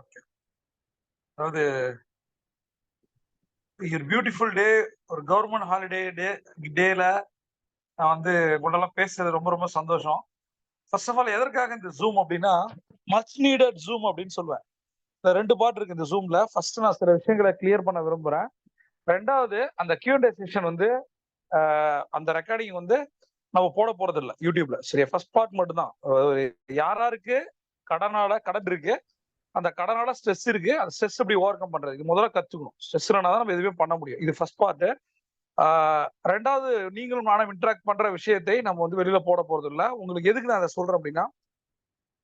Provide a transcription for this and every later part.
Okay அதாவது ஒரு beautiful டே ஒரு கவர்மெண்ட் ஹாலிடே டே டேல நான் வந்து உங்களெல்லாம் பேசுறது ரொம்ப ரொம்ப சந்தோஷம். ஃபர்ஸ்ட் ஆஃப் ஆல் எதற்காக இந்த ஜூம் அப்படின்னா மச் நீடட் ஜூம் அப்படின்னு சொல்லுவேன். இந்த ரெண்டு பார்ட் இருக்கு இந்த ஜூம்ல ஃபர்ஸ்ட் நான் சில விஷயங்களை கிளியர் பண்ண விரும்புறேன். ரெண்டாவது அந்த கியூண்டே செஷன் வந்து அந்த ரெக்கார்டிங் வந்து நம்ம போட போறது இல்லை யூடியூப்ல சரியா? ஃபர்ஸ்ட் பார்ட் மட்டும்தான். யாராருக்கு கடனால கடன் இருக்கு அந்த கடனால ஸ்ட்ரெஸ் இருக்கு. அந்த ஸ்ட்ரெஸ் எப்படி ஓவர் கம் பண்றது முதல்ல கத்துக்கணும். ஸ்ட்ரெஸ் தான் நம்ம எதுவுமே பண்ண முடியும். இது ஃபர்ஸ்ட் பார்ட்டு ரெண்டாவது நீங்களும் நானும் இன்ட்ராக்ட் பண்ற விஷயத்தை நம்ம வந்து வெளியில போட போறது இல்லை. உங்களுக்கு எதுக்கு நான் அதை சொல்றேன் அப்படின்னா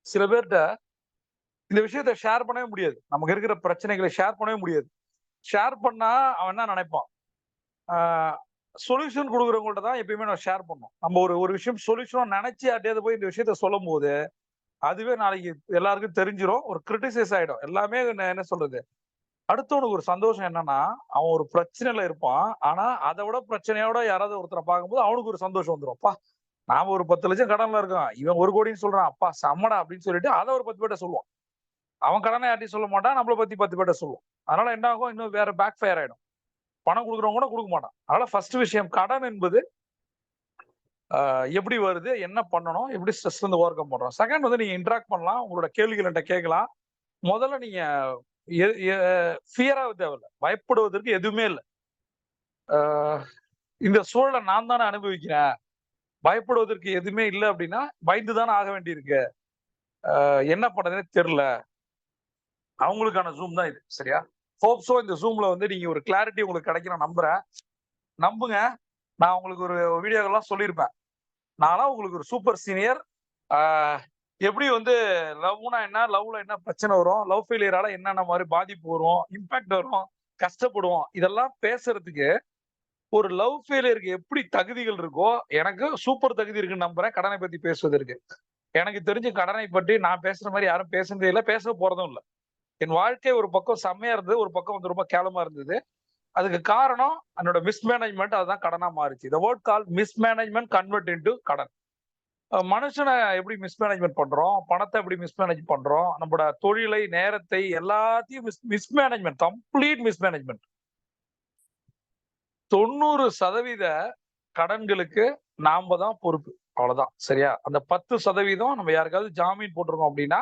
சில பேர்கிட்ட இந்த விஷயத்த ஷேர் பண்ணவே முடியாது. நமக்கு இருக்கிற பிரச்சனைகளை ஷேர் பண்ணவே முடியாது. ஷேர் பண்ணா அவன் என்ன நினைப்பான்? சொல்யூஷன் கொடுக்குறவங்கள்ட்ட தான் எப்பயுமே நம்ம ஷேர் பண்ணோம் நம்ம ஒரு ஒரு விஷயம் சொல்யூஷனாக நினைச்சு அட்டையாவது போய் இந்த விஷயத்த சொல்லும் போது அதுவே நாளைக்கு எல்லாருக்கும் தெரிஞ்சிரும் ஒரு கிரிட்டிசைஸ் ஆயிடும். எல்லாமே என்ன என்ன சொல்றது? அடுத்தவனுக்கு ஒரு சந்தோஷம் என்னன்னா அவன் ஒரு பிரச்சனையில இருப்பான். ஆனா அதை விட பிரச்சனையோட யாராவது ஒருத்தரை பார்க்கும்போது அவனுக்கு ஒரு சந்தோஷம் வந்துடும் அப்பா நாம ஒரு பத்து லட்சம் கடன்ல இருக்கோம். இவன் ஒரு கோடின்னு சொல்றான். அப்பா சம்மடா அப்படின்னு சொல்லிட்டு அதை ஒரு பத்து பேர்ட்ட சொல்லுவான். அவன் கடனை யார்ட்டையும் சொல்ல மாட்டான். நம்மளை பத்தி பத்து பேர்ட்ட சொல்லுவோம் அதனால என்ன ஆகும்? இன்னும் வேற பேக் ஃபயர் ஆயிடும். பணம் கொடுக்குறவங்க கூட கொடுக்க மாட்டான். அதனால ஃபர்ஸ்ட் விஷயம் கடன் என்பது எப்படி வருது என்ன பண்ணணும் எப்படி ஸ்ட்ரெஸ் வந்து ஓவர் கம் பண்றோம். செகண்ட் வந்து நீங்க இன்ட்ராக்ட் பண்ணலாம் உங்களோட கேள்விகள் என்கிட்ட கேட்கலாம். முதல்ல நீங்க ஃபியராக தேவையில்ல. பயப்படுவதற்கு எதுவுமே இல்லை. இந்த சூழலை நான் தானே அனுபவிக்கிறேன். பயப்படுவதற்கு எதுவுமே இல்லை அப்படின்னா பயந்து தானே ஆக வேண்டியிருக்கு. என்ன பண்ணுறதுனே தெரில அவங்களுக்கான ஜூம் தான் இது சரியா? ஹோப்ஸோ இந்த ஜூம்ல வந்து நீங்க ஒரு கிளாரிட்டி உங்களுக்கு கிடைக்கணும் நான் நம்புறேன். நம்புங்க. நான் உங்களுக்கு ஒரு வீடியோக்கெல்லாம் சொல்லியிருப்பேன். நானா உங்களுக்கு ஒரு சூப்பர் சீனியர் எப்படி வந்து லவ்னா என்ன? லவ்ல என்ன பிரச்சனை வரும்? லவ் ஃபெயிலியரால என்னென்ன மாதிரி பாதிப்பு வரும்? இம்பாக்ட் வரும்? கஷ்டப்படுவோம்? இதெல்லாம் பேசுறதுக்கு ஒரு லவ் ஃபெயிலியருக்கு எப்படி தகுதிகள் இருக்கோ எனக்கு சூப்பர் தகுதி இருக்குன்னு நம்புறேன். கடனை பத்தி பேசுவதற்கு. எனக்கு தெரிஞ்சு கடனை பற்றி நான் பேசுற மாதிரி யாரும் பேசுனதே இல்லை பேச போறதும் இல்லை. என் வாழ்க்கை ஒரு பக்கம் செம்மையா இருந்தது ஒரு பக்கம் வந்து ரொம்ப கேவலமா இருந்தது. அதுக்கு காரணம் என்னோட மிஸ்மேனேஜ்மெண்ட் அதுதான் கடனா மாறுச்சு. இந்த word call mismanagement convert into கடன். மனுஷனை எப்படி மிஸ்மேனேஜ்மெண்ட் பண்றோம்? பணத்தை எப்படி மிஸ்மேனேஜ் பண்றோம்? நம்மளோட தொழிலை நேரத்தை எல்லாத்தையும் மிஸ் மிஸ்மேனேஜ்மெண்ட் கம்ப்ளீட் மிஸ்மேனேஜ்மெண்ட் தொண்ணூறு சதவீத கடன்களுக்கு நாம தான் பொறுப்பு. அவ்வளவுதான். சரியா? அந்த பத்து சதவீதம் நம்ம யாருக்காவது ஜாமீன் போட்டிருக்கோம் அப்படின்னா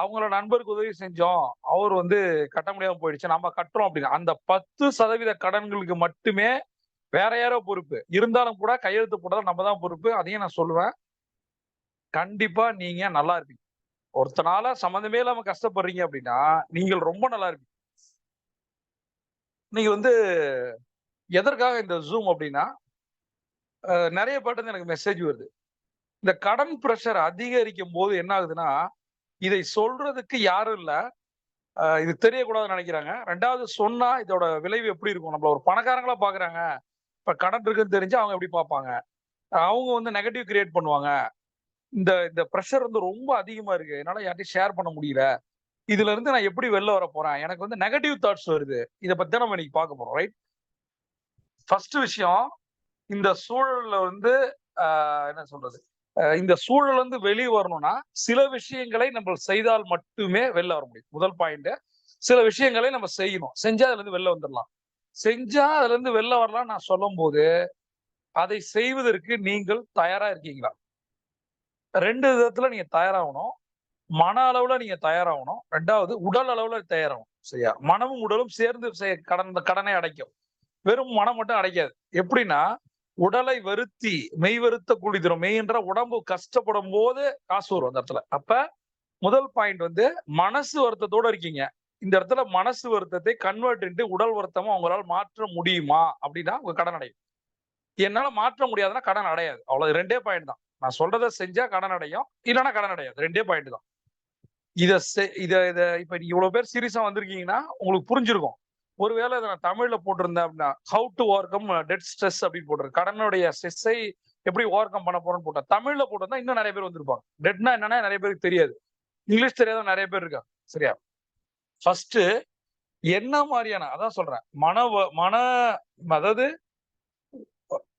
அவங்களோட நண்பருக்கு உதவி செஞ்சோம். அவர் வந்து கட்ட முடியாம போயிடுச்சு. நம்ம கட்டுறோம் அப்படின்னா. அந்த பத்து சதவீத கடன்களுக்கு மட்டுமே வேற யாரோ பொறுப்பு. இருந்தாலும் கூட கையெழுத்து போட்டதும் நம்ம தான் பொறுப்பு. அதையும் நான் சொல்லுவேன். கண்டிப்பா நீங்க நல்லா இருப்பீங்க. ஒருத்தனால சம்மந்தமே இல்லாம கஷ்டப்படுறீங்க அப்படின்னா நீங்கள் ரொம்ப நல்லா இருப்பீங்க. நீங்க வந்து எதற்காக இந்த ஜூம் அப்படின்னா நிறைய பேர்ட்டு எனக்கு மெசேஜ் வருது. இந்த கடன் ப்ரெஷர் அதிகரிக்கும் போது என்ன ஆகுதுன்னா இதை சொல்றதுக்கு யாரும் இல்லை. இது தெரியக்கூடாதுன்னு நினைக்கிறாங்க. ரெண்டாவது சொன்னா இதோட விளைவு எப்படி இருக்கும்? நம்மள ஒரு பணக்காரங்களா பாக்குறாங்க. இப்ப கடன் இருக்குன்னு தெரிஞ்சு அவங்க எப்படி பார்ப்பாங்க அவங்க வந்து நெகட்டிவ் கிரியேட் பண்ணுவாங்க. இந்த இந்த ப்ரெஷர் வந்து ரொம்ப அதிகமா இருக்கு. என்னால யார்ட்டையும் ஷேர் பண்ண முடியல. இதுல இருந்து நான் எப்படி வெளில வர போறேன்? எனக்கு வந்து நெகட்டிவ் தாட்ஸ் வருது. இதை பத்தி நம்ம இன்னைக்கு பார்க்க போறோம். ரைட் ஃபர்ஸ்ட் விஷயம் இந்த சூழல்ல வந்து ஆஹ், என்ன சொல்றது? இந்த சூழல் வந்து வெளியே வரணும்னா சில விஷயங்களை நம்ம செய்தால் மட்டுமே வெளில வர முடியும். முதல் பாயிண்ட் சில விஷயங்களை நம்ம செய்யணும். செஞ்சா அதுல இருந்து வெளில வந்துடலாம் செஞ்சா அதுல இருந்து வெளில வரலாம் நான் சொல்லும் போது அதை செய்வதற்கு நீங்கள் தயாரா இருக்கீங்களா? ரெண்டு விதத்துல நீங்க தயாராகணும். மன அளவுல நீங்க தயாராகணும். ரெண்டாவது உடல் அளவுல தயாராகணும். சரியா? மனமும் உடலும் சேர்ந்து செய- கடன் கடனை அடைக்கும். வெறும் மனம் மட்டும் அடைக்காது. எப்படின்னா உடலை வருத்தி மெய் வருத்த கூலி தரும் மெய் என்ற உடம்பு கஷ்டப்படும் போது காசு வரும் அந்த இடத்துல. அப்ப முதல் பாயிண்ட் வந்து மனசு வருத்தத்தோட இருக்கீங்க. இந்த இடத்துல மனசு வருத்தத்தை கன்வெர்ட் உடல் வருத்தமா உங்களால் மாற்ற முடியுமா? அப்படின்னா உங்க கடன் அடையும். என்னால மாற்ற முடியாதுன்னா கடன் அடையாது. அவ்வளவு ரெண்டே பாயிண்ட் தான். நான் சொல்றதை செஞ்சா கடன் அடையும். இல்லைன்னா கடன் அடையாது. ரெண்டே பாயிண்ட் தான். இதை செ- இதை இப்ப நீங்க இவ்வளவு பேர் சீரியஸா வந்திருக்கீங்கன்னா உங்களுக்கு புரிஞ்சிருக்கும். ஒருவேளை இதை நான் தமிழ்ல போட்டிருந்தேன் அப்படின்னா how to overcome debt stress அப்படின்னு போட்டிருக்கேன். கடனுடைய ஸ்ட்ரெஸ்ஸை எப்படி ஓவர் கம் பண்ண போறேன்னு போட்டேன். தமிழ்ல போட்டிருந்தா இன்னும் நிறைய பேர் வந்திருப்பாங்க. டெட்னா என்னன்னா நிறைய பேருக்கு தெரியாது. இங்கிலீஷ் தெரியாத நிறைய பேர் இருக்காங்க. சரியா? ஃபர்ஸ்ட் என்ன மாதிரியான அதான் சொல்றேன். மன வ- மன அதாவது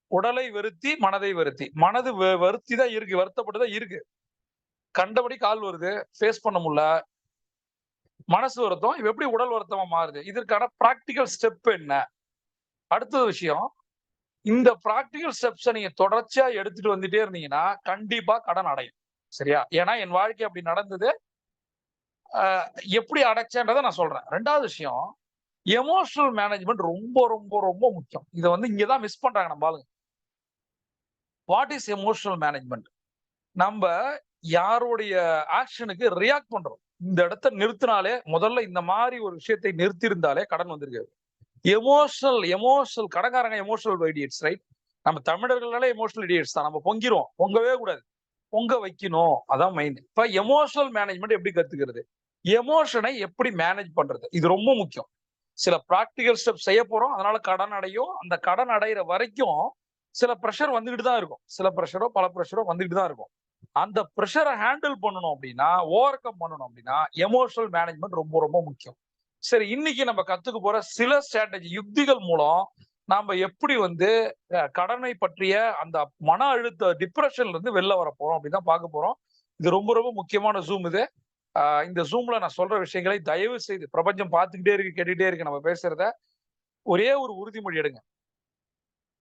உடலை வருத்தி மனதை வருத்தி மனது வருத்தி தான் இருக்கு வருத்தப்பட்டு தான் இருக்கு. கண்டபடி கால் வருது. ஃபேஸ் பண்ண முடியல. மனசு வருத்தம் இது எப்படி உடல் வருத்தமா மாறுது? இதற்கான ப்ராக்டிக்கல் ஸ்டெப் என்ன? அடுத்தது விஷயம் இந்த ப்ராக்டிக்கல் ஸ்டெப்ஸை நீங்க தொடர்ச்சியா எடுத்துட்டு வந்துட்டே இருந்தீங்கன்னா கண்டிப்பா கடன் அடையும். சரியா? ஏன்னா என் வாழ்க்கை அப்படி நடந்தது. ஆஹ் எப்படி அடைச்சேன்றதை நான் சொல்றேன். ரெண்டாவது விஷயம் எமோஷனல் மேனேஜ்மெண்ட் ரொம்ப ரொம்ப ரொம்ப முக்கியம். இதை வந்து இங்கதான் மிஸ் பண்றாங்க நம்ம ஆளுங்க. வாட் இஸ் எமோஷனல் மேனேஜ்மெண்ட் நம்ம யாருடைய ஆக்ஷனுக்கு ரியாக்ட் பண்றோம். இந்த இடத்த நிறுத்தினாலே முதல்ல இந்த மாதிரி ஒரு விஷயத்தை நிறுத்தி இருந்தாலே கடன் வந்திருக்காது. எமோஷனல் எமோஷனல் கடன்காரங்க எமோஷனல் ஐடியட்ஸ் ரைட் நம்ம தமிழர்களாலே எமோஷனல் ஐடியட்ஸ் தான். நம்ம பொங்கிரும் பொங்கவே கூடாது. பொங்க வைக்கணும். அதான் மைண்ட் இப்ப எமோஷனல் மேனேஜ்மெண்ட் எப்படி கத்துக்கிறது? எமோஷனை எப்படி மேனேஜ் பண்றது? இது ரொம்ப முக்கியம். சில ப்ராக்டிக்கல் ஸ்டெப் செய்ய போறோம். அதனால கடன் அடையும். அந்த கடன் அடையிற வரைக்கும் சில ப்ரெஷர் வந்துகிட்டு தான் இருக்கும். சில ப்ரெஷரோ பல ப்ரெஷரோ வந்துகிட்டு தான் இருக்கும். அந்த ப்ரெஷரை ஹேண்டில் பண்ணணும் அப்படின்னா ஓவர் கம் பண்ணணும் அப்படின்னா எமோஷனல் மேனேஜ்மெண்ட் ரொம்ப ரொம்ப முக்கியம். சரி இன்னைக்கு நம்ம கத்துக்க போற சில ஸ்ட்ராட்டஜி யுக்திகள் மூலம் நாம எப்படி வந்து கடனை பற்றிய அந்த மன அழுத்த டிப்ரெஷன்ல இருந்து வெளில வர போறோம் அப்படின்னு தான் பார்க்க போறோம். இது ரொம்ப ரொம்ப முக்கியமான ஜூம் இது. இந்த ஜூம்ல நான் சொல்ற விஷயங்களை தயவு செய்து பிரபஞ்சம் பார்த்துக்கிட்டே இருக்கு கேட்டுக்கிட்டே இருக்கு நம்ம பேசுறத ஒரே ஒரு உறுதிமொழி எடுங்க.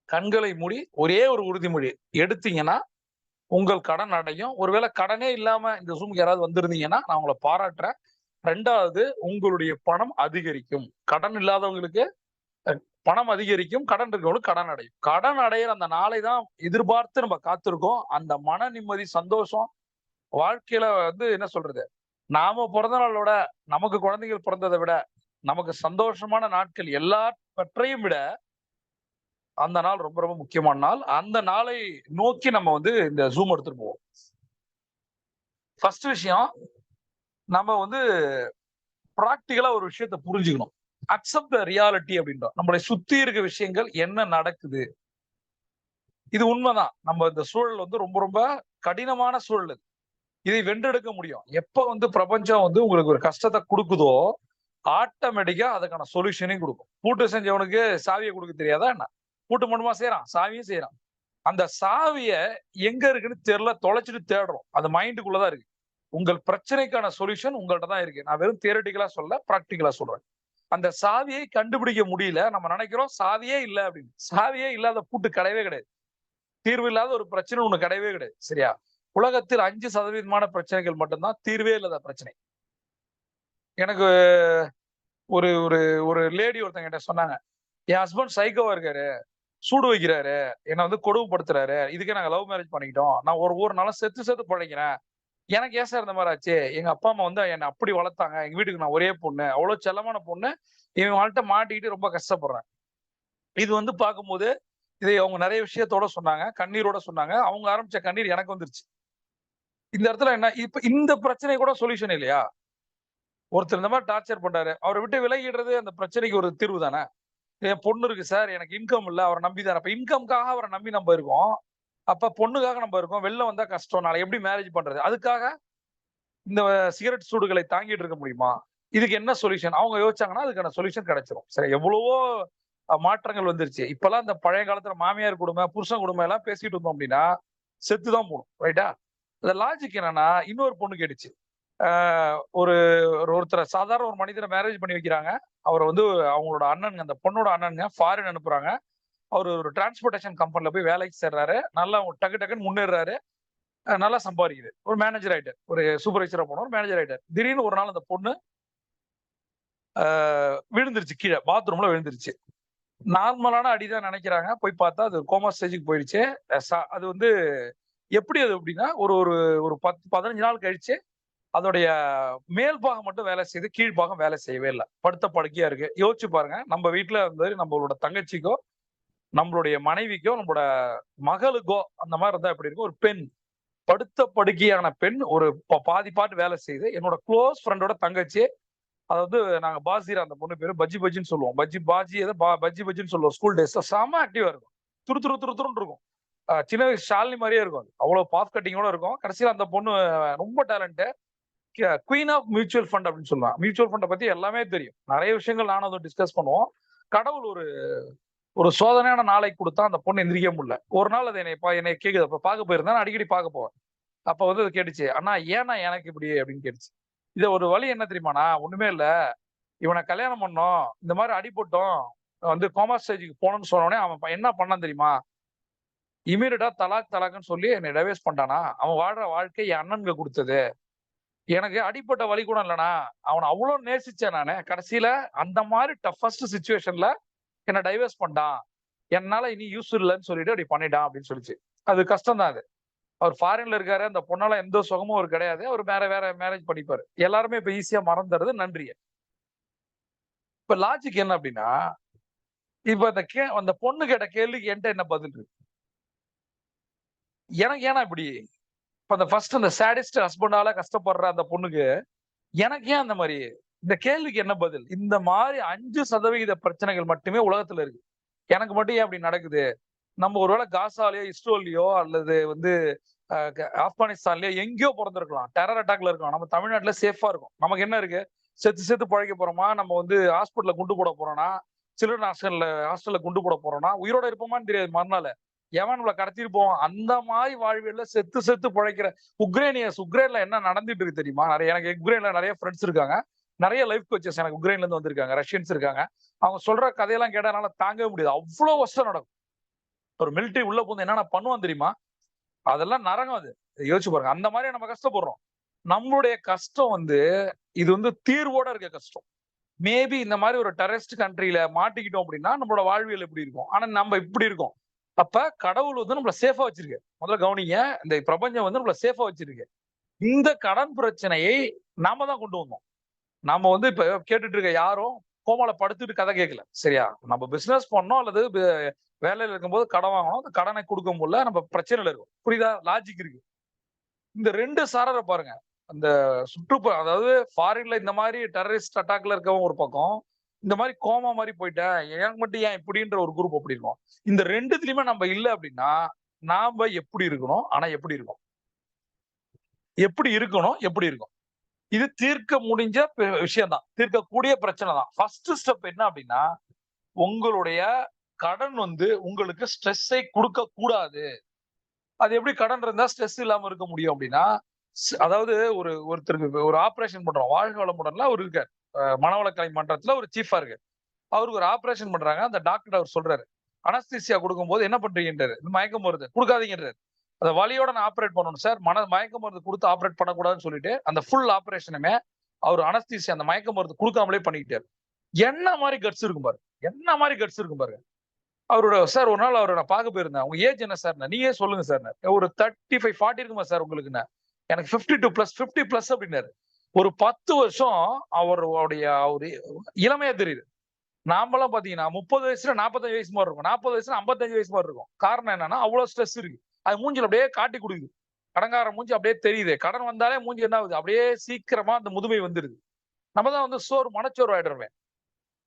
கண்களை மூடி ஒரே ஒரு உறுதிமொழி எடுத்தீங்கன்னா உங்கள் கடன் அடையும். ஒருவேளை கடனே இல்லாம இந்த ஜூமுக்கு யாராவது வந்திருந்தீங்கன்னா நான் உங்களை பாராட்டுறேன். ரெண்டாவது உங்களுடைய பணம் அதிகரிக்கும். கடன் இல்லாதவங்களுக்கு பணம் அதிகரிக்கும். கடன் இருக்கவங்களுக்கு கடன் அடையும். கடன் அடையிற அந்த நாளை தான் எதிர்பார்த்து நம்ம காத்திருக்கோம். அந்த மன நிம்மதி சந்தோஷம் வாழ்க்கையில வந்து என்ன சொல்றது? நாம பிறந்த நாளோட நமக்கு குழந்தைகள் பிறந்ததை விட நமக்கு சந்தோஷமான நாட்கள் எல்லாவற்றையும் விட அந்த நாள் ரொம்ப ரொம்ப முக்கியமான நாள். அந்த நாளை நோக்கி நம்ம வந்து இந்த ஜூம் எடுத்துட்டு போவோம். ஃபர்ஸ்ட் விஷயம் நம்ம வந்து ப்ராக்டிக்கலா ஒரு விஷயத்த புரிஞ்சுக்கணும். அக்செப்ட் த ரியாலிட்டி அப்படின்றோம். நம்மளை சுத்தி இருக்க விஷயங்கள் என்ன நடக்குது? இது உண்மைதான். நம்ம இந்த சூழல் வந்து ரொம்ப ரொம்ப கடினமான சூழல் இதை வென்றெடுக்க முடியும். எப்ப வந்து பிரபஞ்சம் வந்து உங்களுக்கு ஒரு கஷ்டத்தை கொடுக்குதோ ஆட்டோமேட்டிக்கா அதுக்கான சொல்யூஷனையும் கொடுக்கும். பூட்டு செஞ்சவனுக்கு சாவியை கொடுக்க தெரியாதா என்ன? கூட்டு மட்டுமா செய்யறான் சாவியும் செய்யறான். அந்த சாவிய எங்க இருக்குன்னு தெரியல தொலைச்சிட்டு தேடுறோம். அது மைண்டுக்குள்ளதான் இருக்கு. உங்கள் பிரச்சனைக்கான சொல்யூஷன் உங்கள்ட்ட தான் இருக்கு. நான் வெறும் தியரட்டிக்கலா சொல்ல ப்ராக்டிக்கலா சொல்றேன். அந்த சாவியை கண்டுபிடிக்க முடியல நம்ம நினைக்கிறோம் சாவியே இல்லை அப்படின்னு. சாவியே இல்லாத பூட்டு கிடையவே கிடையாது. தீர்வு இல்லாத ஒரு பிரச்சனை ஒண்ணு கிடையவே கிடையாது சரியா? உலகத்தில் அஞ்சு சதவீதமான பிரச்சனைகள் மட்டும்தான் தீர்வே இல்லாத பிரச்சனை. எனக்கு ஒரு ஒரு ஒரு லேடி ஒருத்தங்க கிட்ட சொன்னாங்க என் ஹஸ்பண்ட் சைக்கோவா இருக்காரு. சூடு வைக்கிறாரு என்னை வந்து கொடுமைப்படுத்துறாரு இதுக்கே நாங்க லவ் மேரேஜ் பண்ணிக்கிட்டோம். நான் ஒரு ஒரு நாளும் செத்து செத்து பழைக்கிறேன். எனக்கு ஏன் சார் இந்த மாதிரி ஆச்சு? எங்க அப்பா அம்மா வந்து என்னை அப்படி வளர்த்தாங்க. எங்க வீட்டுக்கு நான் ஒரே பொண்ணு. அவ்வளவு செல்லமான பொண்ணு. இவன் வாழ்கிட்ட மாட்டிக்கிட்டு ரொம்ப கஷ்டப்படுறேன். இது வந்து பார்க்கும்போது இதை அவங்க நிறைய விஷயத்தோட சொன்னாங்க. கண்ணீரோட சொன்னாங்க. அவங்க ஆரம்பிச்ச கண்ணீர் எனக்கு வந்துருச்சு. இந்த இடத்துல என்ன இப்ப இந்த பிரச்சனை கூட சொல்யூஷன் இல்லையா? ஒருத்தர் இந்த மாதிரி டார்ச்சர் பண்றாரு. அவரை விட்டு விலகிடுறது அந்த பிரச்சனைக்கு ஒரு தீர்வு தானே? என் பொண்ணு இருக்கு சார் எனக்கு இன்கம் இல்ல அவரை நம்பி தானே அப்போ இன்கம்காக அவரை நம்பி நம்ம இருக்கோம். அப்ப பொண்ணுக்காக நம்ம இருக்கோம். வெளில வந்தா கஷ்டம். நாளை எப்படி மேரேஜ் பண்றது? அதுக்காக இந்த சிகரெட் சூடுகளை தாங்கிட்டு இருக்க முடியுமா? இதுக்கு என்ன சொல்யூஷன் அவங்க யோசிச்சாங்கன்னா அதுக்கான சொல்யூஷன் கிடைச்சிரும். சரி எவ்வளவோ மாற்றங்கள் வந்துருச்சு. இப்பெல்லாம் இந்த பழைய காலத்துல மாமியார் குடும்பம் புருஷன் குடும்பம் எல்லாம் பேசிட்டு இருந்தோம் அப்படின்னா செத்து தான் போகணும் ரைட்டா அந்த லாஜிக் என்னன்னா இன்னொரு பொண்ணு கேட்டுச்சு. ஒரு ஒரு ஒருத்தரை சாதாரண ஒரு மனிதரை மேரேஜ் பண்ணி வைக்கிறாங்க. அவரை வந்து அவங்களோட அண்ணனுங்க அந்த பொண்ணோட அண்ணனுங்க ஃபாரின் அனுப்புறாங்க. அவர் ஒரு டிரான்ஸ்போர்ட்டேஷன் கம்பெனில போய் வேலைக்கு சேர்றாரு. நல்லா டக்கு டக்குன்னு முன்னேறாரு நல்லா சம்பாதிக்குது. ஒரு மேனேஜர் ஆயிட்டார். ஒரு சூப்பர்வைசரா போன ஒரு மேனேஜர் ஆயிட்டார். திடீர்னு ஒரு நாள் அந்த பொண்ணு விழுந்துருச்சு கீழே. பாத்ரூம்ல விழுந்துருச்சு. நார்மலான அடிதான் நினைக்கிறாங்க. போய் பார்த்தா அது கோமா ஸ்டேஜுக்கு போயிடுச்சு. அது வந்து எப்படி அது அப்படின்னா ஒரு ஒரு ஒரு பத்து பதினஞ்சு நாள் கழிச்சு அதோடைய மேல் பாகம் மட்டும் வேலை செய்து கீழ்பாகம் வேலை செய்யவே இல்லை. படுத்த படுக்கையா இருக்கு. யோசிச்சு பாருங்க நம்ம வீட்டுல வந்து நம்மளோட தங்கச்சிக்கோ நம்மளுடைய மனைவிக்கோ நம்மளோட மகளுக்கோ அந்த மாதிரி இருந்தா எப்படி இருக்கும்? ஒரு பெண். படுத்த படுக்கையான பெண் ஒரு ப- பாதி பாட்டு வேலை செய்யுது என்னோட க்ளோஸ் ஃப்ரெண்டோட தங்கச்சி அதாவது நாங்க பாசிரா அந்த பொண்ணு பேரு பஜ்ஜி பஜ்ஜின்னு சொல்லுவோம். பஜ்ஜி பாஜி ஏதோ பா- பஜ்ஜி பஜ்ஜின்னு சொல்லுவோம். ஸ்கூல் டேஸ்ல செம ஆக்டிவா இருக்கும். துரு துரு துரு துருன்னு இருக்கும். சின்ன வயசு ஷாலினி மாதிரியே இருக்கும் அது. அவ்வளவு பாஃப் கட்டிங்கோட இருக்கும். கடைசியில் அந்த பொண்ணு ரொம்ப talent queen of mutual fund அப்படின்னு சொல்லுவாங்க. மியூச்சுவல் ஃபண்டை பத்தி எல்லாமே தெரியும். நிறைய விஷயங்கள் நானும் அதை டிஸ்கஸ் பண்ணுவோம். கடவுள் ஒரு ஒரு சோதனையான நாளை கொடுத்தா அந்த பொண்ணு எந்திரிக்க முடியல. ஒரு நாள் அது என்னை பா- என்னை கேக்குது. அப்ப பார்க்க போயிருந்தேன். அடிக்கடி பார்க்க போவேன். அப்ப வந்து அது கேட்டுச்சு. அண்ணா ஏன்னா எனக்கு இப்படி? அப்படின்னு கேட்டுச்சு. இதை ஒரு வழி என்ன தெரியுமாண்ணா ஒண்ணுமே இல்ல. இவனை கல்யாணம் பண்ணோம். இந்த மாதிரி அடிபட்டோம். வந்து கோமா ஸ்டேஜுக்கு போனோம்னு சொன்னோடனே அவன் என்ன பண்ணான் தெரியுமா? இமீடியட்டா தலாக் தலாக்னு சொல்லி என்னை டைவர்ஸ் பண்ணிட்டானா. அவன் வாழ்ற வாழ்க்கை என் அண்ணனுக்கு கொடுத்தது. எனக்கு அடிப்பட்ட வழி கூட இல்லைனா அவனை அவ்வளோ நேசிச்சேன் நான். கடைசியில அந்த மாதிரி டஃபஸ்ட் சுச்சுவேஷன்ல என்னை டைவர்ஸ் பண்ணிட்டான். என்னால இனி யூஸ் இல்லைன்னு சொல்லிட்டு அப்படி பண்ணிட்டான் அப்படின்னு சொல்லிச்சு. அது கஷ்டம் தான் அது. அவர் ஃபாரின்ல இருக்காரு. அந்த பொண்ணால எந்த சுகமும் அவர் கிடையாது. அவர் வேற வேற மேரேஜ் பண்ணிப்பாரு. எல்லாருமே இப்ப ஈஸியா மறந்துடுறது நன்றிய. இப்ப லாஜிக் என்ன அப்படின்னா இப்ப அந்த கே அந்த பொண்ணு கேட்ட கேள்விக்கு என்கிட்ட என்ன பதில் இருக்கு? எனக்கு ஏன்னா இப்படி இப்போ அந்த ஃபர்ஸ்ட் அந்த சேடிஸ்ட் ஹஸ்பண்டால கஷ்டப்படுற அந்த பொண்ணுக்கு எனக்கு ஏன் அந்த மாதிரி இந்த கேள்விக்கு என்ன பதில்? இந்த மாதிரி அஞ்சு சதவிகித பிரச்சனைகள் மட்டுமே உலகத்துல இருக்கு. எனக்கு மட்டும் ஏன் அப்படி நடக்குது? நம்ம ஒருவேளை காசாலேயோ இஸ்ரோலையோ அல்லது வந்து க- ஆப்கானிஸ்தான்லயோ எங்கேயோ பிறந்திருக்கலாம். டெரர் அட்டாக்ல இருக்கலாம். நம்ம தமிழ்நாட்டுல சேஃபா இருக்கும். நமக்கு என்ன இருக்கு? செத்து செத்து பழைக்க போறோமா? நம்ம வந்து ஹாஸ்பிட்டல்ல குண்டு போட போறோம்னா சில்ட்ரன் ஹாஸ்டல்ல ஹாஸ்டல்ல குண்டு போட போறோம்னா உயிரோட இருப்போமான்னு தெரியாது மறுநாள். எவன் இவ்வளவு கடத்திருப்போம் அந்த மாதிரி வாழ்வியல்ல செத்து செத்து பிழைக்கிற உக்ரைனியஸ் உக்ரைன்ல என்ன நடந்துட்டு இருக்கு தெரியுமா? நிறைய எனக்கு உக்ரைன்ல நிறைய ஃப்ரெண்ட்ஸ் இருக்காங்க. நிறைய லைஃப் கோச்சஸ் எனக்கு உக்ரைன்ல இருந்து வந்திருக்காங்க. ரஷ்யன்ஸ் இருக்காங்க. அவங்க சொல்ற கதையெல்லாம் கேட்டனால தாங்கவே முடியாது. அவ்வளவு வருஷம் நடக்கும். ஒரு மிலிட்டரி உள்ள போந்து என்னென்ன பண்ணுவான் தெரியுமா? அதெல்லாம் நரகம் அது. யோசிச்சு பாருங்க. அந்த மாதிரி நம்ம கஷ்டப்படுறோம். நம்மளுடைய கஷ்டம் வந்து இது வந்து தீர்வோட இருக்க கஷ்டம். மேபி இந்த மாதிரி ஒரு டெரரிஸ்ட் கண்ட்ரியில மாட்டிக்கிட்டோம் அப்படின்னா நம்மளோட வாழ்வியல் எப்படி இருக்கும்? ஆனா நம்ம இப்படி இருக்கோம். அப்ப கடவுள் வந்து நம்மள சேஃபா வச்சிருக்கு முதல்ல கவனிங்க இந்த பிரபஞ்சம் வந்து நம்மள சேஃபா வச்சிருக்கு. இந்த கடன் பிரச்சனையை நாம தான் கொண்டு வந்தோம். நாம வந்து இப்ப கேட்டுட்டு இருக்க யாரும் கோமால படுத்துட்டு கதை கேட்கல சரியா? நம்ம பிசினஸ் பண்ணோம் அல்லது வேலையில இருக்கும்போது கடன் வாங்கணும் அந்த கடனை கொடுக்க முடியல நம்ம பிரச்சனையில இருக்கும். புரியுதா? லாஜிக் இருக்கு. இந்த ரெண்டு சாரரை பாருங்க. அந்த சுற்றுப்புற அதாவது ஃபாரின்ல இந்த மாதிரி டெரரிஸ்ட் அட்டாக்ல இருக்கவங்க ஒரு பக்கம் இந்த மாதிரி கோமா மாதிரி போயிட்டேன். எனக்கு மட்டும் ஏன் இப்படின்ற ஒரு குரூப் அப்படி இருக்கும். இந்த ரெண்டுத்துலயுமே நம்ம இல்ல அப்படின்னா நாம எப்படி இருக்கணும்? ஆனா எப்படி இருக்கும் எப்படி இருக்கணும்? எப்படி இருக்கும் இது தீர்க்க முடிஞ்ச விஷயம் தான் தீர்க்கக்கூடிய பிரச்சனை தான். ஃபர்ஸ்ட் ஸ்டெப் என்ன அப்படின்னா உங்களுடைய கடன் வந்து உங்களுக்கு ஸ்ட்ரெஸ்ஸை கொடுக்க கூடாது. அது எப்படி கடன் இருந்தா ஸ்ட்ரெஸ் இல்லாம இருக்க முடியும் அப்படின்னா அதாவது ஒரு ஒருத்தருக்கு ஒரு ஆபரேஷன் பண்றோம். வாழ்க வளமுடன்ல அவர் இருக்கார். மனவளக்கலை மன்றத்துல ஒரு சீஃபா இருக்கு அவருக்கு ஒரு ஆபரேஷன் பண்றாங்க. அந்த டாக்டர் அவர் சொல்றாரு. அனஸ்தீசியா கொடுக்கும்போது என்ன பண்றீங்கன்றாரு. இந்த மயக்க மருந்து கொடுக்காதீங்கன்றாரு. அந்த வலியோட நான் ஆப்ரேட் பண்ணணும் சார் மன மயக்க மருந்து கொடுத்து ஆப்ரேட் பண்ணக்கூடாதுன்னு சொல்லிட்டு அந்த ஃபுல் ஆப்ரேஷனுமே அவர் அனஸ்தீசியா அந்த மயக்க மருந்து கொடுக்காமலே பண்ணிக்கிட்டாரு. என்ன மாதிரி கட்ஸ் இருக்கும் பாரு. என்ன மாதிரி கட்ஸ் இருக்கும் பாருங்க. அவரோட சார் ஒரு நாள் அவரை நான் பார்க்க போயிருந்தேன். உங்க ஏஜ் என்ன சார் நீயே சொல்லுங்க சார் ஒரு தேர்ட்டி ஃபைவ் ஃபார்ட்டி இருக்குமா சார் உங்களுக்கு எனக்கு fifty two plus fifty plus அப்படின்னாரு. ஒரு பத்து வருஷம் அவருடைய அவரு இளமையா தெரியுது. நாமெல்லாம் பாத்தீங்கன்னா முப்பது வயசுல நாற்பத்தஞ்சு வயசு மாதிரி இருக்கும். நாற்பது வயசுல ஐம்பத்தஞ்சு வயசு மாதிரி இருக்கும். காரணம் என்னன்னா அவ்வளவு ஸ்ட்ரெஸ் இருக்கு. அது மூஞ்சில் அப்படியே காட்டி கொடுக்குது. கடங்கார மூஞ்சி அப்படியே தெரியுது. கடன் வந்தாலே மூஞ்சி என்ன ஆகுது? அப்படியே சீக்கிரமா அந்த முதுமை வந்துருது. நம்ம தான் வந்து சோறு மனச்சோறு ஆயிடுறோமே.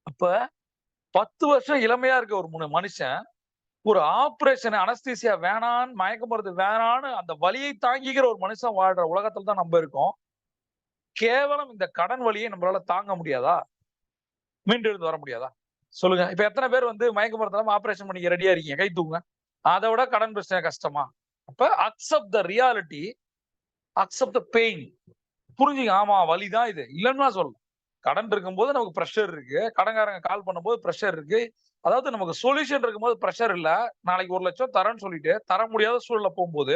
அப்ப பத்து வருஷம் இளமையா இருக்க ஒரு மனுஷன் ஒரு ஆப்ரேஷன் அனஸ்தீசியா வேணான்னு மயக்க மருந்து வேணான்னு அந்த வலியை தாங்கிக்கிற ஒரு மனுஷன் வாழ்ற உலகத்துல தான் நம்ம இருக்கோம். கேவலம் இந்த கடன் வலியை நம்மளால தாங்க முடியாதா? மீண்டு எழுந்து வர முடியாதா? சொல்லுங்க. இப்ப எத்தனை பேர் வந்து மயக்க மருந்து ஆபரேஷன் பண்ணிக்க ரெடியா இருக்கீங்க? கை தூங்க அதை விட கடன் பிரச்சனை கஷ்டமா? அப்ப accept the reality accept the pain புரிஞ்சுங்க. ஆமா வலிதான் இது. இல்லைன்னா சொல்லலாம் கடன் இருக்கும்போது நமக்கு ப்ரெஷர் இருக்கு. கடன்காரங்க கால் பண்ணும்போது ப்ரெஷர் இருக்கு. அதாவது நமக்கு சொல்யூஷன் இருக்கும்போது ப்ரெஷர் இல்லை. நாளைக்கு ஒரு லட்சம் தரேன்னு சொல்லிட்டு தர முடியாத சூழல்ல போகும்போது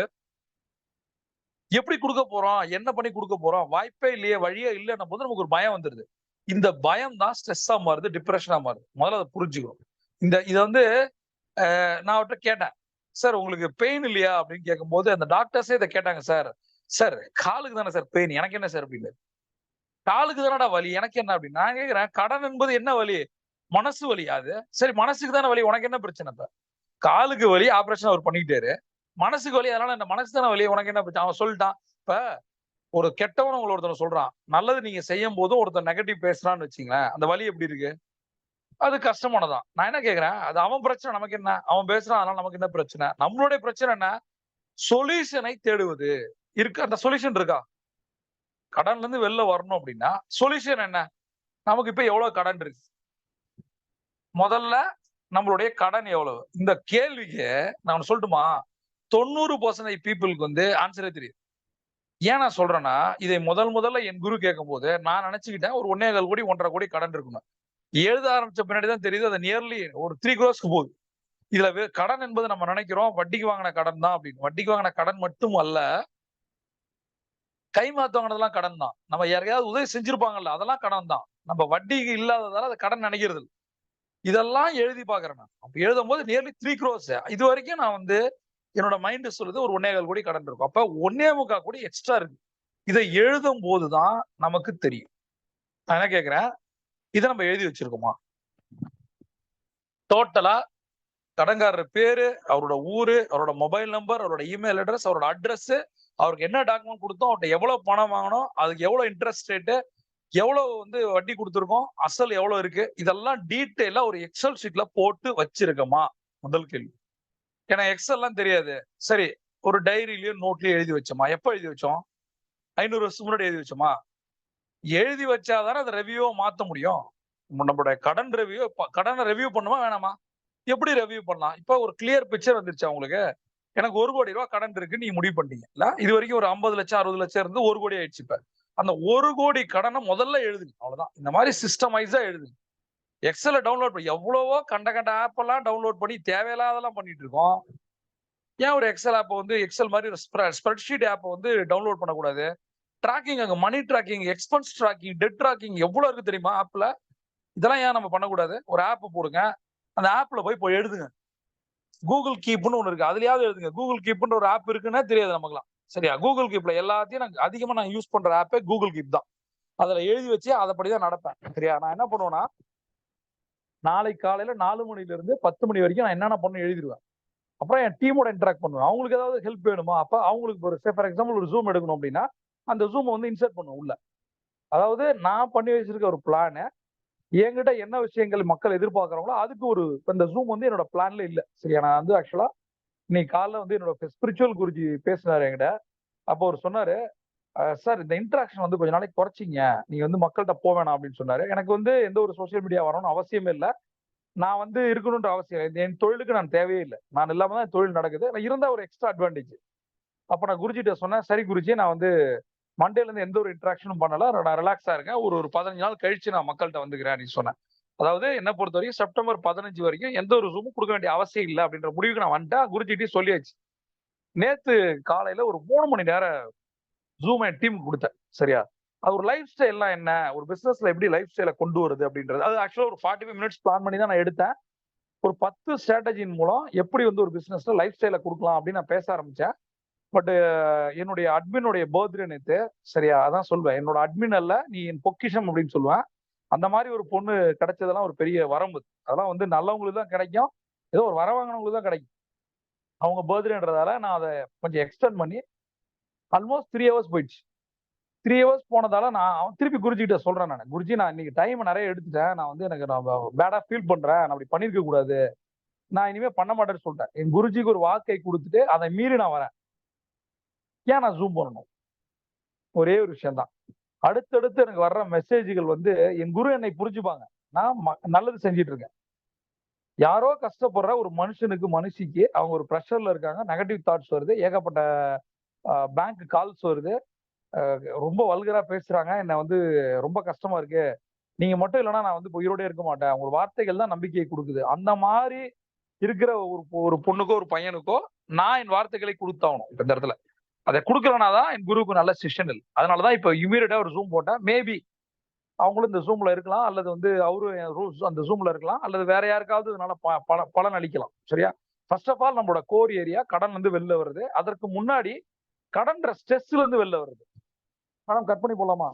எப்படி கொடுக்க போறோம்? என்ன பண்ணி கொடுக்க போறோம்? வாய்ப்பே இல்லையே வழியே இல்லைன்னும் போது நமக்கு ஒரு பயம் வந்துருது. இந்த பயம் தான் ஸ்ட்ரெஸ்ஸா மாறுது டிப்ரெஷனா மாறுது. முதல்ல அதை புரிஞ்சுக்கணும். இந்த இதை வந்து நான் அவர்கிட்ட கேட்டேன். சார் உங்களுக்கு பெயின் இல்லையா? அப்படின்னு கேட்கும்போது அந்த டாக்டர்ஸே இதை கேட்டாங்க சார் சார் காலுக்கு தானே சார் பெயின் எனக்கு என்ன சார் அப்படின்னு? காலுக்கு தானடா வலி? எனக்கு என்ன? அப்படின்னு. நான் கேட்கிறேன் கடன் என்பது என்ன வலி? மனசு வலி அது. சரி மனசுக்கு தானே வலி? உனக்கு என்ன பிரச்சனை? இப்ப காலுக்கு வலி ஆபரேஷன் அவர் பண்ணிக்கிட்டாரு. மனசுக்கு வலி அதனால இந்த மனசு தானே வலி. உனக்கு என்ன அவன் சொல்லிட்டான். இப்ப ஒரு கெட்டவன் உங்களை ஒருத்தன சொல்றான். நல்லது நீங்க செய்யும் போதும் ஒருத்தன் நெகட்டிவ் பேசுறான்னு வச்சுங்களேன். அந்த வலி எப்படி இருக்கு? அது கஷ்டமானதான் நான் என்ன கேக்குறேன்? அது அவன் பிரச்சனை நமக்கு என்ன? அவன் பேசுறான் அதனால நமக்கு என்ன பிரச்சனை? நம்மளுடைய பிரச்சனை என்ன? சொல்யூஷனை தேடுவது. இருக்கு அந்த சொல்யூஷன் இருக்கா? கடன்ல இருந்து வெளில வரணும் அப்படின்னா சொல்யூஷன் என்ன? நமக்கு இப்ப எவ்வளவு கடன் இருக்கு? முதல்ல நம்மளுடைய கடன் எவ்வளவு? இந்த கேள்விக்கு நான் ஒண்ணு சொல்லட்டுமா? தொண்ணூறு பர்சன்டேஜ் பீப்புளுக்கு வந்து ஆன்சரே தெரியும் ஏன் நான் சொல்றேன்னா இதை முதல் முதல்ல என் குரு கேட்கும்போது நான் நினைச்சுக்கிட்டேன் ஒரு ஒன்னே கால் கோடி ஒன்றரை கோடி கடன் இருக்கணும் எழுத ஆரம்பிச்ச பின்னாடி தான் தெரியுது அது நியர்லி ஒரு த்ரீ க்ரோஸ்க்கு போகுது. இதுல கடன் என்பது நம்ம நினைக்கிறோம் வட்டிக்கு வாங்கின கடன் தான் அப்படின்னு. வட்டிக்கு வாங்கின கடன் மட்டும் அல்ல கை மாத்து வாங்கினதெல்லாம் கடன் தான். நம்ம யாரையாவது உதவி செஞ்சிருப்பாங்கல்ல அதெல்லாம் கடன் தான். நம்ம வட்டிக்கு இல்லாததால அது கடன் நினைக்கிறது இதெல்லாம் எழுதி பாக்குறேன் நான். அப்ப எழுதும் போது நியர்லி த்ரீ க்ரோஸ் இது வரைக்கும் நான் வந்து என்னோட மைண்ட் சொல்லுது ஒரு ஒன்னே கால் கோடி கடன் இருக்கும். அப்ப ஒன்னே முக்கால் கோடி எக்ஸ்ட்ரா இருக்கு. இதை எழுதும் போதுதான் நமக்கு தெரியும். நான் என்ன கேக்குறேன் இதை நம்ம எழுதி வச்சிருக்கோமா? டோட்டலா கடன்காரர் பேரு அவரோட ஊரு அவரோட மொபைல் நம்பர் அவரோட இமெயில் அட்ரஸ் அவரோட அட்ரஸ் அவருக்கு என்ன டாக்குமெண்ட் கொடுத்தோம் அவர்கிட்ட எவ்வளவு பணம் வாங்கணும் அதுக்கு எவ்வளவு இன்ட்ரெஸ்ட் ரேட்டு எவ்வளவு வந்து வட்டி கொடுத்துருக்கோம் அசல் எவ்வளவு இருக்கு இதெல்லாம் டீட்டெயிலா ஒரு எக்ஸல் ஷீட்ல போட்டு வச்சிருக்கோமா? முதல் கேள்வி. ஏன்னா எக்ஸல் எல்லாம் தெரியாது. சரி ஒரு டைரியிலயோ நோட்லயோ எழுதி வச்சோமா? எப்ப எழுதி வச்சோம்? ஐநூறு வருஷம் முன்னாடி எழுதி வச்சோமா? எழுதி வச்சாதானே அதை ரெவியூவை மாத்த முடியும். நம்மளுடைய கடன் ரெவியூ கடனை ரெவியூ பண்ணுமா வேணாமா? எப்படி ரெவியூ பண்ணலாம்? இப்ப ஒரு கிளியர் பிக்சர் வந்துருச்சு உங்களுக்கு? எனக்கு ஒரு கோடி ரூபா கடன் இருக்கு நீங்க முடிவு பண்ணீங்க இல்ல? இது வரைக்கும் ஒரு ஐம்பது லட்சம் அறுபது லட்சம் இருந்து ஒரு கோடி ஆயிடுச்சு இப்ப. அந்த ஒரு கோடி கடனை முதல்ல எழுதுங்க. அவ்வளவுதான். இந்த மாதிரி சிஸ்டமைஸா எழுதுங்க. எக்ஸல டவுன்லோட் பண்ணி எவ்வளவோ கண்ட கண்ட ஆப்பெல்லாம் டவுன்லோட் பண்ணி தேவையில்லாதெல்லாம் பண்ணிட்டு இருக்கோம். ஏன் ஒரு எக்ஸல் ஆப் வந்து எக்ஸல் மாதிரி ஒரு ஸ்ப்ரெட்ஷீட் ஆப்பை வந்து டவுன்லோட் பண்ணக்கூடாது? ட்ராக்கிங் அங்கே money tracking expense tracking debt tracking எவ்வளவு இருக்கு தெரியுமா ஆப்ல இதெல்லாம் ஏன் நம்ம பண்ணக்கூடாது? ஒரு ஆப் போடுங்க. அந்த ஆப்ல போய் போய் எழுதுங்க. கூகுள் கீப்னு ஒன்று இருக்கு. அதுலயாவது எழுதுங்க. கூகுள் கீப்னு ஒரு ஆப் இருக்குன்னா தெரியாது நமக்குலாம் சரியா? கூகுள் கீப்ல எல்லாத்தையும் நாங்கள் அதிகமாக நான் யூஸ் பண்ற ஆப்பே கூகுள் கீப் தான். அதில் எழுதி வச்சு அதைப்படி தான் நடப்பேன். சரியா? நான் என்ன பண்ணுவேன்னா நாளை காலையில நாலு மணில இருந்து பத்து மணி வரைக்கும் நான் என்னென்ன பண்ண எழுதிடுவேன் அப்புறம் என் டீமோட இன்ட்ராக்ட் பண்ணுவேன். அவங்களுக்கு ஏதாவது ஹெல்ப் வேணுமா? அப்ப அவங்களுக்கு ஒரு ஃபார் எக்ஸாம்பிள் ஒரு ஜூம் எடுக்கணும் அப்படின்னா அந்த ஜூம் வந்து இன்சர்ட் பண்ணுவோம் உள்ள. அதாவது நான் பண்ணி வச்சிருக்க ஒரு பிளானை என்கிட்ட என்ன விஷயங்கள் மக்கள் எதிர்பார்க்குறாங்களோ அதுக்கு ஒரு இந்த ஜூம் வந்து என்னோட பிளான்ல இல்லை. சரியா? நான் வந்து ஆக்சுவலா இன்னைக்கு காலைல வந்து என்னோட ஸ்பிரிச்சுவல் குருஜி பேசினாரு என்கிட்ட. அப்போ அவர் சொன்னாரு சார் இந்த இன்ட்ராக்ஷன் வந்து கொஞ்ச நாளைக்கு குறைச்சிங்க. நீங்க வந்து மக்கள்கிட்ட போக வேணாம் அப்படின்னு சொன்னாரு. எனக்கு வந்து எந்த ஒரு சோஷியல் மீடியா வரணும்னு அவசியமே இல்லை. நான் வந்து இருக்கணும்ன்ற அவசியம் இல்லை. என் தொழிலுக்கு நான் தேவையே இல்லை. நான் இல்லாம தான் தொழில் நடக்குது. நான் இருந்தா ஒரு எக்ஸ்ட்ரா அட்வான்டேஜ் அப்போ நான் குருஜிட்ட சொன்னேன் சரி குருஜி நான் வந்து மண்டேலேருந்து எந்த ஒரு இன்ட்ராக்ஷனும் பண்ணல. நான் ரிலாக்ஸாக இருக்கேன். ஒரு ஒரு பதினஞ்சு நாள் கழிச்சு நான் மக்கள்கிட்ட வந்துக்கிறேன் அப்படின்னு சொன்னேன். அதாவது என்ன பொறுத்த வரைக்கும் செப்டம்பர் பதினஞ்சு வரைக்கும் எந்த ஒரு ரூமும் கொடுக்க வேண்டிய அவசியம் இல்லை அப்படின்ற முடிவுக்கு நான் வந்துட்டேன். குருஜிட்டையும் சொல்லியாச்சு. நேத்து காலையில ஒரு மூணு மணி நேரம் ஜூம் என் டீமுக்கு கொடுத்தேன். சரியா? அது ஒரு லைஃப் ஸ்டைல்லாம் என்ன? ஒரு பிசினஸ்ல எப்படி லைஃப் ஸ்டைலை கொண்டு வருது அப்படின்றது. அது ஆக்சுவலா ஒரு ஃபார்ட்டி ஃபைவ் மினிட்ஸ் பிளான் பண்ணி தான் நான் எடுத்தேன். ஒரு பத்து ஸ்ட்ராட்டஜின் மூலம் எப்படி வந்து ஒரு பிசினஸ்ல லைஃப் ஸ்டைலை கொடுக்கலாம் அப்படின்னு நான் பேச ஆரம்பிச்சேன். பட் என்னுடைய அட்மினுடைய பர்த்டே நேத்து சரியா? அதான் சொல்வேன். என்னோட அட்மின் அல்ல நீ என் பொக்கிஷம் அப்படின்னு சொல்லுவேன். அந்த மாதிரி ஒரு பொண்ணு கிடைச்சதெல்லாம் ஒரு பெரிய வரம்பு. அதெல்லாம் வந்து நல்லவங்களுக்கு தான் கிடைக்கும். ஏதோ ஒரு வர வாங்கினவங்களுக்கு தான் கிடைக்கும். அவங்க பர்த்டேன்றதால நான் அதை கொஞ்சம் எக்ஸ்டெண்ட் பண்ணி ஆல்மோஸ்ட் த்ரீ ஹவர்ஸ் போயிடுச்சு. த்ரீ ஹவர்ஸ் போனதால நான் அவன் திருப்பி குருஜிகிட்ட சொல்றேன் நான். குருஜி நான் இன்னைக்கு டைம் நிறைய எடுத்துட்டேன். நான் வந்து எனக்கு நான் பேடா ஃபீல் பண்றேன். நான் அப்படி பண்ணிருக்க கூடாது. நான் இனிமே பண்ண மாட்டேன்னு சொல்லிட்டேன். என் குருஜிக்கு ஒரு வாக்கை கொடுத்துட்டு அதை மீறி நான் வரேன். ஏன் நான் ஜூம் பண்ணணும் ஒரே ஒரு விஷயம் தான் அடுத்தடுத்து எனக்கு வர்ற மெசேஜ்கள் வந்து என் குரு என்னை புரிஞ்சுப்பாங்க. நான் ம- நல்லது செஞ்சிட்டு இருக்கேன். யாரோ கஷ்டப்படுற ஒரு மனுஷனுக்கு மனுஷிக்கு அவங்க ஒரு ப்ரெஷர்ல இருக்காங்க. நெகட்டிவ் தாட்ஸ் வருது. ஏகப்பட்ட பேங்க் கால்ஸ் வருது. ரொம்ப வல்கரா பேசுறாங்க. என்ன வந்து ரொம்ப கஷ்டமா இருக்கு. நீங்க மட்டும் இல்லைன்னா நான் வந்து உயிரோடே இருக்க மாட்டேன். உங்க வார்த்தைகள் தான் நம்பிக்கையை கொடுக்குது. அந்த மாதிரி இருக்கிற ஒரு ஒரு பொண்ணுக்கோ ஒரு பையனுக்கோ நான் என் வார்த்தைகளை கொடுத்தாகணும் இப்ப இந்த இடத்துல. அதை கொடுக்கலனா தான் என் குருவுக்கு நல்ல சிஷனல் இல்லை அதனாலதான் இப்ப இமீடியட்டா ஒரு ஜூம் போட்டேன். மேபி அவங்களும் இந்த ஜூம்ல இருக்கலாம். அல்லது வந்து அவரும் அந்த ஜூம்ல இருக்கலாம். அல்லது வேற யாருக்காவது இதனால ப- பலன் அளிக்கலாம் சரியா? ஃபர்ஸ்ட் ஆஃப் ஆல் நம்மளோட கோர் ஏரியா கடன் வந்து வெளில வருது. அதற்கு முன்னாடி கடன்ற ஸ்ட்ரெஸ்ல இருந்து வெளில வருது. மேடம் கட் பண்ணி போலாமா